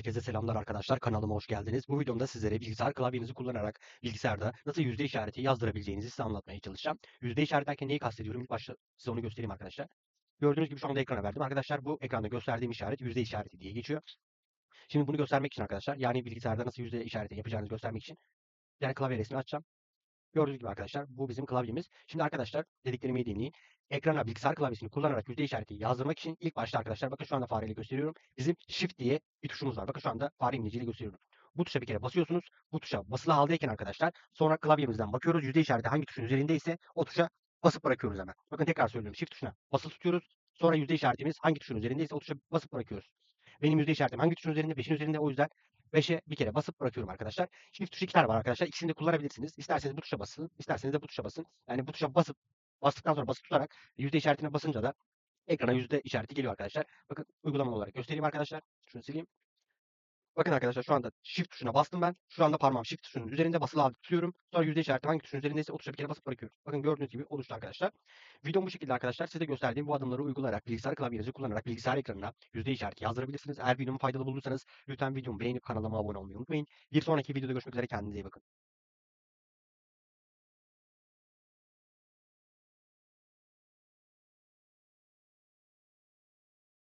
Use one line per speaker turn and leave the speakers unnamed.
Herkese selamlar arkadaşlar. Kanalıma hoş geldiniz. Bu videomda sizlere bilgisayar klavyenizi kullanarak bilgisayarda nasıl yüzde işareti yazdırabileceğinizi size anlatmaya çalışacağım. Yüzde işaret derken neyi kastediyorum? İlk başta size onu göstereyim arkadaşlar. Gördüğünüz gibi şu anda ekrana verdim. Arkadaşlar bu ekranda gösterdiğim işaret yüzde işareti diye geçiyor. Şimdi bunu göstermek için arkadaşlar yani bilgisayarda nasıl yüzde işareti yapacağınızı göstermek için yani klavye resmi açacağım. Gördüğünüz gibi arkadaşlar bu bizim klavyemiz. Şimdi arkadaşlar dediklerimi iyi dinleyin. Ekrana bilgisayar klavyesini kullanarak yüzde işareti yazdırmak için ilk başta arkadaşlar bakın şu anda fareyle gösteriyorum. Bizim Shift diye bir tuşumuz var. Bakın şu anda fare imleciyle gösteriyorum. Bu tuşa bir kere basıyorsunuz. Bu tuşa basılı haldeyken arkadaşlar sonra klavyemizden bakıyoruz. Yüzde işareti hangi tuşun üzerindeyse o tuşa basıp bırakıyoruz hemen. Bakın tekrar söylüyorum. Shift tuşuna basılı tutuyoruz. Sonra yüzde işaretimiz hangi tuşun üzerindeyse o tuşa basıp bırakıyoruz. Benim yüzde işaretim hangi tuşun üzerinde? 5'in üzerinde. O yüzden 5'e bir kere basıp bırakıyorum arkadaşlar. Shift tuşu iki tane var arkadaşlar. İkisini de kullanabilirsiniz. İsterseniz bu tuşa basın, isterseniz de bu tuşa basın. Yani bu tuşa basıp bastıktan sonra basıp tutarak yüzde işaretine basınca da ekrana yüzde işareti geliyor arkadaşlar. Bakın uygulama olarak göstereyim arkadaşlar. Şunu sileyim. Bakın arkadaşlar şu anda Shift tuşuna bastım ben. Şu anda parmağım Shift tuşunun üzerinde basılı halde tutuyorum. Sonra yüzde işareti hangi tuşun üzerindeyse o tuşa bir kere basıp bırakıyorum. Bakın gördüğünüz gibi oluştu arkadaşlar. Videom bu şekilde arkadaşlar. Size gösterdiğim bu adımları uygulayarak bilgisayar klavyenizi kullanarak bilgisayar ekranına yüzde işareti yazdırabilirsiniz. Eğer videomu faydalı bulduysanız lütfen videomu beğenip kanalıma abone olmayı unutmayın. Bir sonraki videoda görüşmek üzere kendinize iyi bakın.